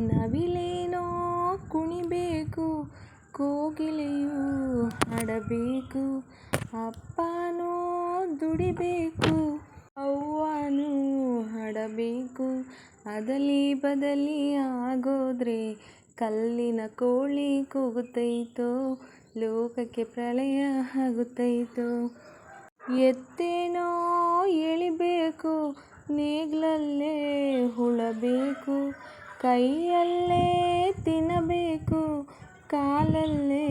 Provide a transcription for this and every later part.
ನವಿಲೇನೋ ಕುಣಿಬೇಕು, ಕೋಗಿಲೆಯು ಹಾಡಬೇಕು, ಅಪ್ಪನೋ ದುಡಿಬೇಕು, ಅವ್ವನು ಹಾಡಬೇಕು. ಅದಲಿ ಬದಲಿ ಆಗೋದ್ರೆ ಕಲ್ಲಿನ ಕೋಳಿ ಕೂಗುತ್ತೈತೋ, ಲೋಕಕ್ಕೆ ಪ್ರಳಯ ಆಗುತ್ತೈತೋ. ಎತ್ತೇನೋ ಎಳಿಬೇಕು, ನೇಗ್ಲಲ್ಲೇ ಉಳಬೇಕು ಕೈಯಲ್ಲೇ ತಿನ್ನಬೇಕು, ಕಾಲಲ್ಲೇ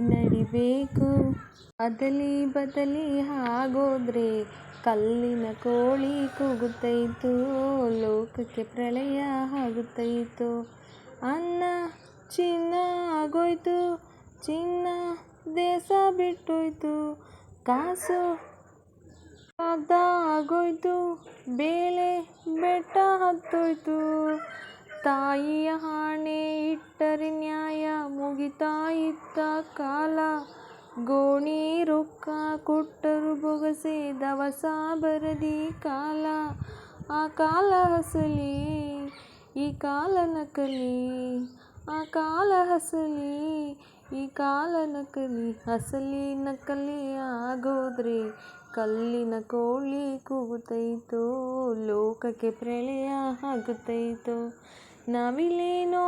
ನಡಿಬೇಕು. ಅದಲಿ ಬದಲಿ ಆಗೋದ್ರೆ ಕಲ್ಲಿನ ಕೋಳಿ ಕೂಗುತ್ತೈತು, ಲೋಕಕ್ಕೆ ಪ್ರಳಯ ಆಗುತ್ತೈತು. ಅನ್ನ ಚಿನ್ನ ಆಗೋಯ್ತು, ಚಿನ್ನ ದೇಶ ಬಿಟ್ಟೋಯ್ತು. ಕಾಸು ಆಗೋಯ್ತು, ಬೇಳೆ ಬೆಟ್ಟ ಹತ್ತೋಯ್ತು. ತಾಯಿಯ ಹಣೆ ಇಟ್ಟರೆ ನ್ಯಾಯ ಮುಗಿತಾ ಇತ್ತ ಕಾಲ. ಗೋಣಿ ರೊಕ್ಕ ಕೊಟ್ಟರು ಬೊಗಸೆ ದವಸ ಬರದಿ ಕಾಲ. ಆ ಕಾಲ ಹಸಲಿ, ಈ ಕಾಲ ನಕಲಿ, ಆ ಕಾಲ ಹಸಲಿ, ಈ ಕಾಲ ನಕಲಿ, ಹಸಲಿ ನಕಲಿ ಆಗೋದ್ರೆ ಕಲ್ಲಿನ ಕೋಳಿ ಕೂಗುತ್ತೈತೋ ಲೋಕಕ್ಕೆ ಪ್ರಳಯ ಆಗುತ್ತೈತೋ ನವಿಲೇನೋ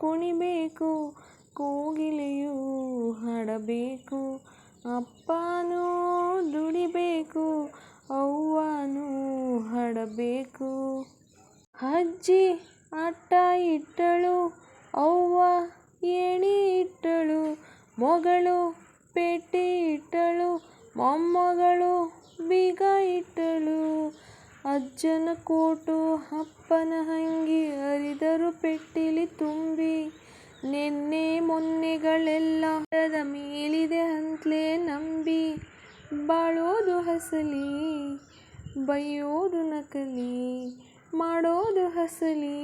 ಕುಣಿಬೇಕು, ಕೋಗಿಲೆಯು ಹಾಡಬೇಕು. ಅಪ್ಪನೂ ದುಡಿಬೇಕು, ಅವ್ವನೂ ಹಾಡಬೇಕು. ಅಜ್ಜಿ ಅಟ್ಟ ಇಟ್ಟಳು, ಅವ್ವ ಏಣಿ ಇಟ್ಟಳು, ಮಗಳು ಪೆಟ್ಟಿ ಇಟ್ಟಳು, ಮೊಮ್ಮಗಳು ಬೀಗ ಇಟ್ಟಳು. ಅಜ್ಜನ ಕೋಟು ಅಪ್ಪನ ಹಂಗಿ ಹರಿದರು ಪೆಟ್ಟಿಲಿ ತುಂಬಿ. ನೆನ್ನೆ ಮೊನ್ನೆಗಳೆಲ್ಲ ಮರದ ಮೇಲಿದೆ ಅಂತಲೇ ನಂಬಿ. ಬಾಳೋದು ಹಸಲಿ, ಬೈಯೋದು ನಕಲಿ, ಮಾಡೋದು ಹಸಲಿ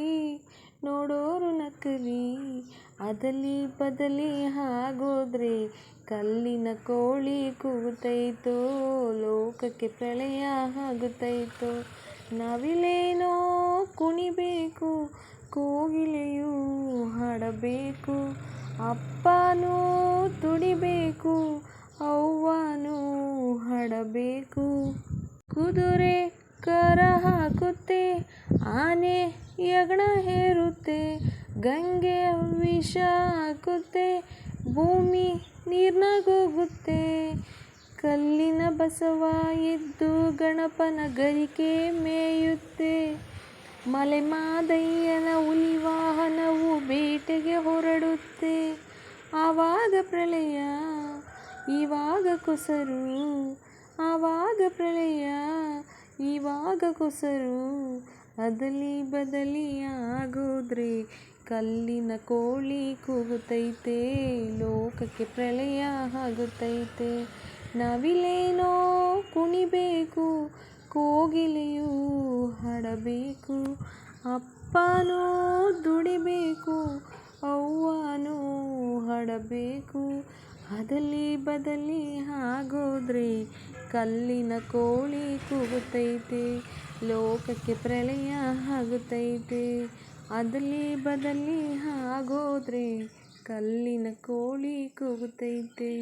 ನೋಡೋರು ನಕಲಿ. ಅದಲಿ ಬದಲಿ ಆಗೋದ್ರೆ ಕಲ್ಲಿನ ಕೋಳಿ ಕೂತೈತೋ, ಲೋಕಕ್ಕೆ ಪ್ರಳಯ ಆಗುತ್ತೈತೋ. ನವಿಲೇನೋ ಕುಣಿಬೇಕು, ಕೋಗಿಲೆಯು ಹಾಡಬೇಕು, ಅಪ್ಪನೂ ತುಡಿಬೇಕು ಅವ್ವನೂ ಹಾಡಬೇಕು. ಕುದುರೆ ಕರ ಹಾಕುತ್ತೆ, ಆನೆ ಹೆಗ್ಣ ಹೇರುತ್ತೆ, ಗಂಗೆ ವಿಷ ಹಾಕುತ್ತೆ, ಭೂಮಿ ನೀರ್ನಾಗೋಗುತ್ತೆ. ಕಲ್ಲಿನ ಬಸವ ಎದ್ದು ಗಣಪನ ಗರಿಕೆ ಮೇಯುತ್ತೆ. ಮಲೆಮಾದಯ್ಯನ ಹುಲಿ ವಾಹನವು ಬೇಟೆಗೆ ಹೊರಡುತ್ತೆ. ಆವಾಗ ಪ್ರಳಯ, ಇವಾಗ ಕೊಸರು. ಆವಾಗ ಪ್ರಳಯ, ಇವಾಗ ಕೊಸರು. ಅದಲಿ ಬದಲಿ ಆಗೋದ್ರೆ ಕಲ್ಲಿನ ಕೋಳಿ ಕೂಗುತ್ತೈತೆ, ಲೋಕಕ್ಕೆ ಪ್ರಳಯ ಆಗುತ್ತೈತೆ. ನವಿಲೇನೋ ಕುಣಿಬೇಕು, ಕೋಗಿಲೆಯು ಹಾಡಬೇಕು, ಅಪ್ಪನೋ ದುಡಿಬೇಕು, ಅವ್ವನೂ ಹಾಡಬೇಕು. ಅದಲಿ ಬದಲಿ ಆಗೋದ್ರೆ. ಕಲ್ಲಿನ ಕೋಳಿ ಕೂಗುತ್ತೈತೆ ಲೋಕಕ್ಕೆ ಪ್ರಳಯ ಆಗುತ್ತೈತೆ. ಅದಲಿ ಬದಲಿ ಆಗೋದ್ರೆ. ಕಲ್ಲಿನ ಕೋಳಿ ಕೂಗುತ್ತೈತೆ